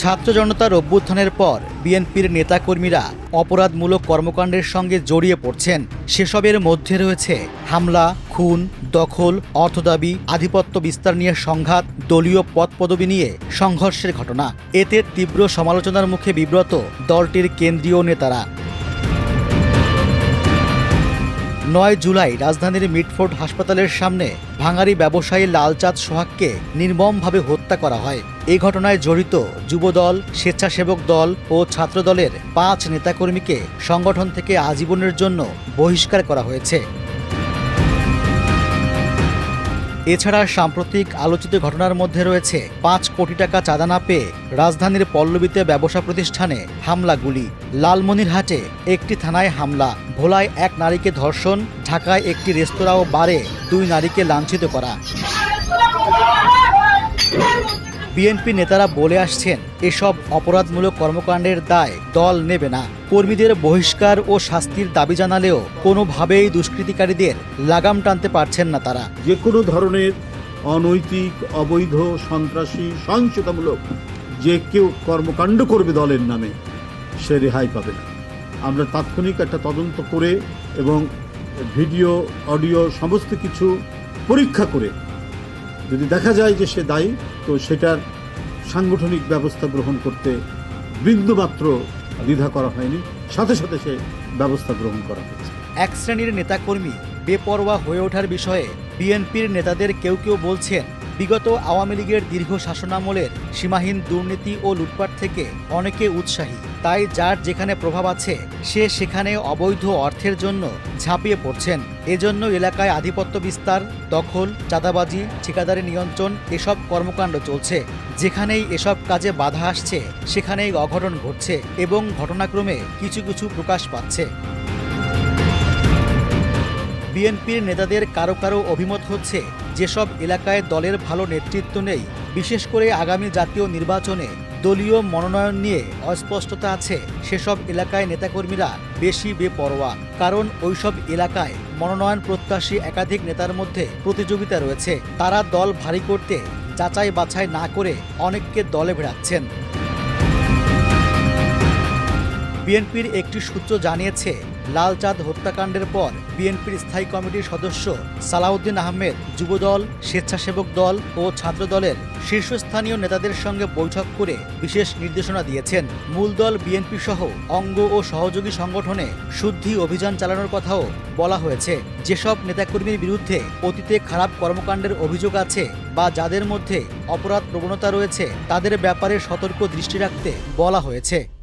ছাত্র জনতার অভ্যুত্থানের পর বিএনপির নেতাকর্মীরা অপরাধমূলক কর্মকাণ্ডের সঙ্গে জড়িয়ে পড়ছেন। সেসবের মধ্যে রয়েছে হামলা, খুন, দখল অর্থদাবি আধিপত্য বিস্তার নিয়ে সংঘাত, দলীয় পদপদবি নিয়ে সংঘর্ষের ঘটনা। এতে তীব্র সমালোচনার মুখে বিব্রত দলটির কেন্দ্রীয় নেতারা। নয় জুলাই রাজধানীর মিটফোর্ড হাসপাতালের সামনে ভাঙারি ব্যবসায়ী লালচাঁদ সোহাগকে নির্মমভাবে হত্যা করা হয়। এই ঘটনায় জড়িত যুবদল, স্বেচ্ছাসেবক দল ও ছাত্রদলের পাঁচ নেতাকর্মীকে সংগঠন থেকে আজীবনের জন্য বহিষ্কার করা হয়েছে। এছাড়া সাম্প্রতিক আলোচিত ঘটনার মধ্যে রয়েছে পাঁচ কোটি টাকা চাঁদা না পেয়ে রাজধানীর পল্লবীতে ব্যবসা প্রতিষ্ঠানে হামলা গুলি। লালমনিরহাটে একটি থানায় হামলা। ভোলায় এক নারীকে ধর্ষণ, ঢাকায় একটি রেস্তোরাঁ ও বারে দুই নারীকে লাঞ্ছিত করা। বিএনপি নেতারা বলে আসছেন, এসব অপরাধমূলক কর্মকাণ্ডের দায় দল নেবে না। কর্মীদের বহিষ্কার ও শাস্তির দাবি জানালেও কোনোভাবেই দুষ্কৃতিকারীদের লাগাম টানতে পারছেন না তারা। যে কোনো ধরনের অনৈতিক, অবৈধ, সন্ত্রাসী, সহিংসতামূলক যে কেউ কর্মকাণ্ড করবে দলের নামে, সে রেহাই পাবে না। আমরা তাৎক্ষণিক একটা তদন্ত করে এবং ভিডিও, অডিও, সমস্ত কিছু পরীক্ষা করে যদি দেখা যায় যে সে দায়ী, তো সেটার সাংগঠনিক ব্যবস্থা গ্রহণ করতে বিন্দুমাত্র দ্বিধা করা হয়নি। সাথে সাথে সে ব্যবস্থা গ্রহণ করা হয়েছে। এক শ্রেণির নেতাকর্মী বেপরোয়া হয়ে ওঠার বিষয়ে বিএনপির নেতাদের কেউ কেউ বলছেন বিগত আওয়ামী লীগের দীর্ঘ শাসনামলের সীমাহীন দুর্নীতি ও লুটপাট থেকে অনেকে উৎসাহী। তাই যার যেখানে প্রভাব আছে, সে সেখানে অবৈধ অর্থের জন্য ঝাঁপিয়ে পড়ছেন। এজন্য এলাকায় আধিপত্য বিস্তার, দখল, চাঁদাবাজি, ঠিকাদারি নিয়ন্ত্রণ এসব কর্মকাণ্ড চলছে। যেখানেই এসব কাজে বাধা আসছে, সেখানেই অঘটন ঘটছে এবং ঘটনাক্রমে কিছু কিছু প্রকাশ পাচ্ছে। বিএনপির নেতাদের কারও কারও অভিমত হচ্ছে, যেসব এলাকায় দলের ভালো নেতৃত্ব নেই। বিশেষ করে আগামী জাতীয় নির্বাচনে দলীয় মনোনয়ন নিয়ে অস্পষ্টতা আছে। সেসব এলাকায় নেতাকর্মীরা বেশি বেপরোয়া। কারণ ওইসব এলাকায় মনোনয়ন প্রত্যাশী একাধিক নেতার মধ্যে প্রতিযোগিতা রয়েছে। তারা দল ভারী করতে যাচাই বাছাই না করে অনেককে দলে ভেড়াচ্ছেন। বিএনপির একটি সূত্র জানিয়েছে লালচাঁদ হত্যাকাণ্ডের পর বিএনপির স্থায়ী কমিটির সদস্য সালাউদ্দিন আহমেদ যুবদল, স্বেচ্ছাসেবক দল ও ছাত্রদলের শীর্ষস্থানীয় নেতাদের সঙ্গে বৈঠক করে বিশেষ নির্দেশনা দিয়েছেন। মূল দল বিএনপি সহ অঙ্গ ও সহযোগী সংগঠনে শুদ্ধি অভিযান চালানোর কথাও বলা হয়েছে। যেসব নেতাকর্মীর বিরুদ্ধে অতীতে খারাপ কর্মকাণ্ডের অভিযোগ আছে বা যাদের মধ্যে অপরাধ প্রবণতা রয়েছে, তাদের ব্যাপারে সতর্ক দৃষ্টি রাখতে বলা হয়েছে।